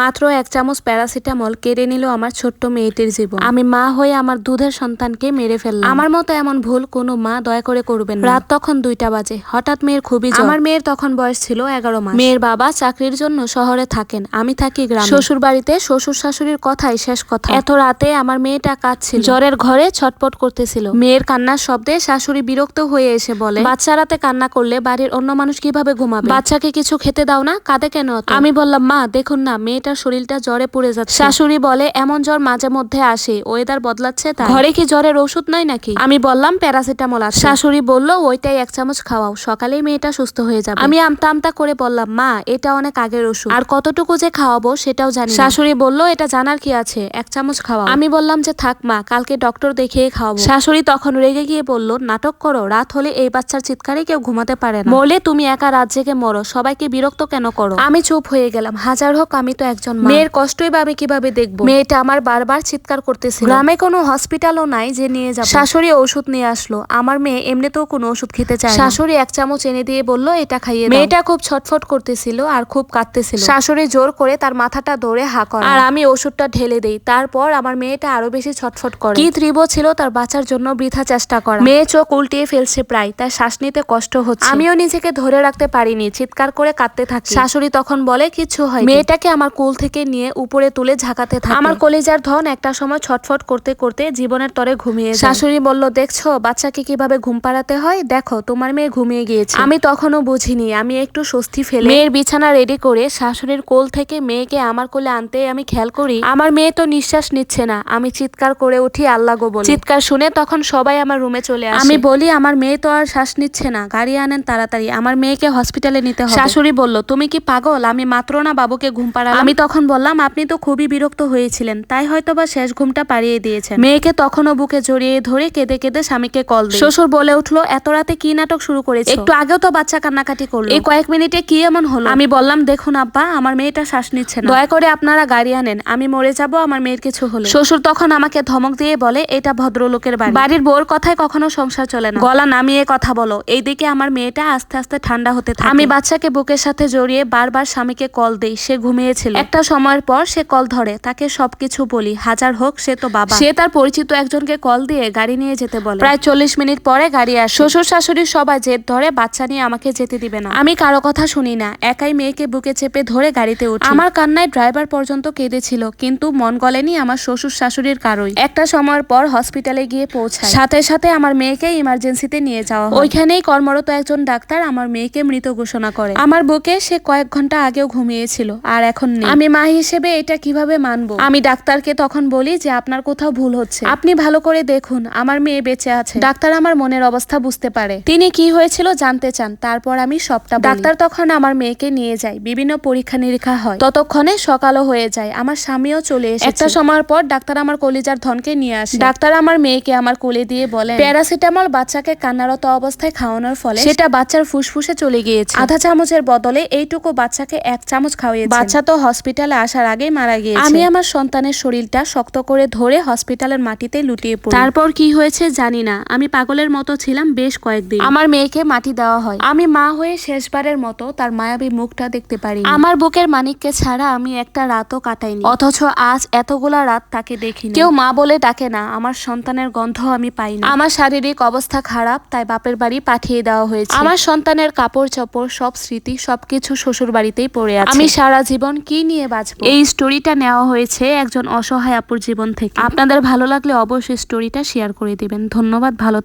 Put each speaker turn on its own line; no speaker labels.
মাত্র এক চামচ প্যারাসিটামল কেড়ে নিল আমার ছোট্ট মেয়েটির জীবন। আমি মা হয়ে আমার দুধের সন্তানকে মেরে ফেললাম। আমার মতো এমন ভুল কোনো মা দয়া করে করবেন রাত তখন দুইটা বাজে। হঠাৎ মেয়ের খুবই আমার মেয়ের তখন বয়স ছিল এগারো মাস। মেয়ের বাবা চাকরির জন্য শহরে থাকেন। আমি থাকি গ্রামে। শ্বশুর বাড়িতে শ্বশুর শাশুড়ির কথাই শেষ কথা। এত রাতে আমার মেয়েটা কাঁদছিল। জ্বরের ঘরে ছটপট করতেছিল। মেয়ের কান্নার শব্দে শাশুড়ি বিরক্ত হয়ে এসে বলে, বাচ্চা রাতে কান্না করলে বাড়ির অন্য মানুষ কীভাবে ঘুমাবে? বাচ্চাকে কিছু খেতে দাও না, কাঁদে কেন আমি বললাম, মা, দেখুন না মেয়েটার শরীরটা জ্বরে পড়ে যাচ্ছে। শাশুড়ি বলে এমন জ্বর মাঝে মধ্যে আসে ওয়েদার বদলাচ্ছে তা ঘরে কি জ্বরের ওষুধ নাই নাকি? আমি বললাম প্যারাসিটামল আছে। শাশুড়ি বলল ওইটাই এক চামচ খাওয়াও সকালেই মেয়েটা সুস্থ হয়ে যাবে। আমি আমতা আমতা করে বললাম মা এটা অনেক আগের ওষুধ আর কতটুকু যে খাওয়াবো সেটাও জানি শাশুড়ি বলল এটা জানার কি আছে? এক চামচ খাওয়া আমি বললাম যে থাক মা কালকে ডক্টর দেখিয়ে খাওয়াবো। শাশুড়ি তখন রেগে গিয়ে বলল নাটক করো রাত হলে এই বাচ্চার চিৎকারে কেউ ঘুমাতে পারে না। বলে তুমি একা রাত জেগে মরো সবাইকে বিরক্ত কেন করো? আমি চুপ হয়ে গেলাম হাজার হোক আমি তো একজন মেয়ের কষ্টই বা আমি কীভাবে দেখব? মেয়েটা আমার বারবার চিৎকার করতেছিল। গ্রামে কোনো হসপিটালও নাই যে নিয়ে যাব। শাশুড়ি ওষুধ নিয়ে আসলো। আমার মেয়ে এমনিতেও কোনো ওষুধ খেতে চায় শাশুড়ি এক চামচ এনে দিয়ে বলল এটা খাইয়ে মেয়েটা খুব ছটফট করতেছিল আর খুব কাঁদতেছিল। শাশুড়ি জোর করে তার মাথাটা ধরে হা করে আর আমি ওষুধটা ঢেলে দেই। তারপর আমার মেয়েটা আরও বেশি ছটফট করে। কি তীব্র ছিল তার বাঁচার জন্য বৃথা চেষ্টা করা। মেয়ে চোখ উল্টিয়ে ফেলছে প্রায়। তার শ্বাস নিতে কষ্ট হচ্ছে। আমিও নিজেকে ধরে রাখতে পারিনি। চিৎকার করে কাঁদতে থাকি। শাশুড়ি তখন বলে কিছু হয় মেয়েটাকে আমার কোল থেকে নিয়ে উপরে তুলে ঝাঁকাতে থাকে। আমার কলিজার ধন একটা সময় ছটফট করতে করতে জীবনের তরে ঘুমিয়ে শাশুড়ি বলল দেখছ বাচ্চাকে কীভাবে ঘুম পাড়াতে হয়? দেখো তোমার মেয়ে ঘুমিয়ে গিয়েছে। আমি তখনও বুঝিনি আমি একটু স্বস্তি ফেলে। মেয়ের বিছানা রেডি করে শাশুড়ির কোল থেকে মেয়েকে আমার কোলে আনতে আমি খেয়াল করি। আমার মেয়ে তো নিঃশ্বাস নিচ্ছে না আমি চিৎকার করে উঠি আল্লাহ গো বলে চিৎকার শুনে তখন সবাই আমার রুমে চলে আসে। আমি বলি আমার মেয়ে তো আর শ্বাস নিচ্ছে না গাড়ি আনেন তাড়াতাড়ি আমার মেয়েকে হসপিটালে নিতে হবে। শাশুড়ি বলল তুমি কি পাগল? আমি মাত্র না বাবুকে ঘুম পাড়ালাম। আমি তখন বললাম আপনি তো খুবই বিরক্ত হয়েছিলেন তাই হয়তো বা শেষ ঘুমটা পাড়িয়ে দিয়েছেন। মেয়েকে তখনও বুকে জড়িয়ে ধরে কেঁদে কেঁদে স্বামীকে কল শ্বশুর বলে উঠল এত রাতে কি নাটক শুরু করেছে? একটু আগেও তো বাচ্চা কান্নাকাটি করল। এই কয়েক মিনিটে কি এমন হলো? আমি বললাম দেখুন আব্বা আমার মেয়েটা শ্বাস নিচ্ছে না। দয়া করে আপনারা গাড়ি আনেন আমি মরে যাব আমার মেয়ের কিছু হলে শ্বশুর তখন আমাকে ধমক দিয়ে বলে এটা ভদ্রলোকের বাড়ি। বাড়ির বউর কথায় কখনো সংসার চলে না। গলা নামিয়ে কথা বলো এইদিকে আমার মেয়েটা আস্তে আস্তে ঠান্ডা হতে থাকে। আমি বাচ্চাকে বুকের সাথে জড়িয়ে বারবার স্বামীকে কল দেই সে ঘুমিয়েছিল। একটা সময়ের পর সে কল ধরে তাকে সবকিছু বলি হাজার হোক সে তো বাবা। সে তার পরিচিত একজনকে কল দিয়ে গাড়ি নিয়ে যেতে বলে। প্রায় চল্লিশ মিনিট পরে গাড়ি আসে। শ্বশুর শাশুড়ি সবাই জেদ ধরে বাচ্চা নিয়ে আমাকে যেতে দিবে না। আমি কারও কথা শুনি না। একাই মেয়েকে বুকে চেপে ধরে গাড়িতে উঠি। আমার কান্নায় ড্রাইভার পর্যন্ত কেঁদেছিল কিন্তু মন গলেনি আমার শ্বশুর শাশুড়ির কারোই। একটা সময়ের পর হসপিটালে গিয়ে পৌঁছায় সাথে সাথে আমার মেয়েকে ইমার্জেন্সিতে নিয়ে যাওয়া ওইখানেই কর্মরত একজন ডাক্তার আমার মেয়েকে মৃত ঘোষণা করে। আমার বুকে সে কয়েক ঘণ্টা আগেও ঘুমিয়েছিল আর এখন নেই। আমি মা হিসেবে এটা কীভাবে মানবো? আমি ডাক্তারকে তখন বলি যে আপনার কোথাও ভুল হচ্ছে। আপনি ভালো করে দেখুন আমার মেয়ে বেঁচে আছে। ডাক্তার আমার মনের অবস্থা বুঝতে পারে। তিনি কি হয়েছিল জানতে চান তারপর আমি সবটা ডাক্তার তখন আমার মেয়েকে নিয়ে যায় বিভিন্ন পরীক্ষা নিরীক্ষা হয়। ততক্ষণে সকালও হয়ে যায় আমার স্বামীও চলে এসেছে। একটা সময়ের পর ডাক্তার আমার কলিজার ধনকে নিয়ে আসে। ডাক্তার আমার মেয়েকে আমার কোলে দিয়ে বলেন প্যারাসিটামল বাচ্চাকে কান্নারত অবস্থায় খাওয়ানোর ফলে সেটা বাচ্চার ফুসফুসে চলে গিয়েছে। আধা চামচের বদলে এইটুকু বাচ্চাকে এক চামচ খাওয়িয়েছে বাচ্চা তো হসপিটালে আসার আগেই মারা গিয়েছে। আমি আমার সন্তানের শরীরটা শক্ত করে ধরে হসপিটালের মাটিতে লুটিয়ে পড়ি। তারপর কি হয়েছে জানি না। আমি পাগলের মতো ছিলাম বেশ কয়েকদিন। আমার মেয়েকে মাটি দেওয়া হয়। আমি মা হয়ে শেষবারের মতো তার মায়াবী মুখটা দেখতে পারি আমার বুকের মানিককে ছাড়া আমি একটা রাতও কাটাইনি। অথচ আজ এতগুলা রাত তাকে দেখিনি। কেউ মা বলে ডাকে না আমার সন্তানের গন্ধ আমি পাই না আমার শারীরিক অবস্থা খারাপ তাই বাপের বাড়ি পাঠিয়ে দেওয়া হয়েছে। আমার সন্তানের কাপড় চোপড় সব স্মৃতি সবকিছু শ্বশুর বাড়িতেই পড়ে আছে। আমি সারা জীবন কি নিয়ে বাঁচবো। এই স্টোরিটা নেওয়া হয়েছে একজন অসহায় আপুর জীবন থেকে। আপনাদের ভালো লাগলে অবশ্যই স্টোরিটা শেয়ার করে দিবেন। ধন্যবাদ, ভালো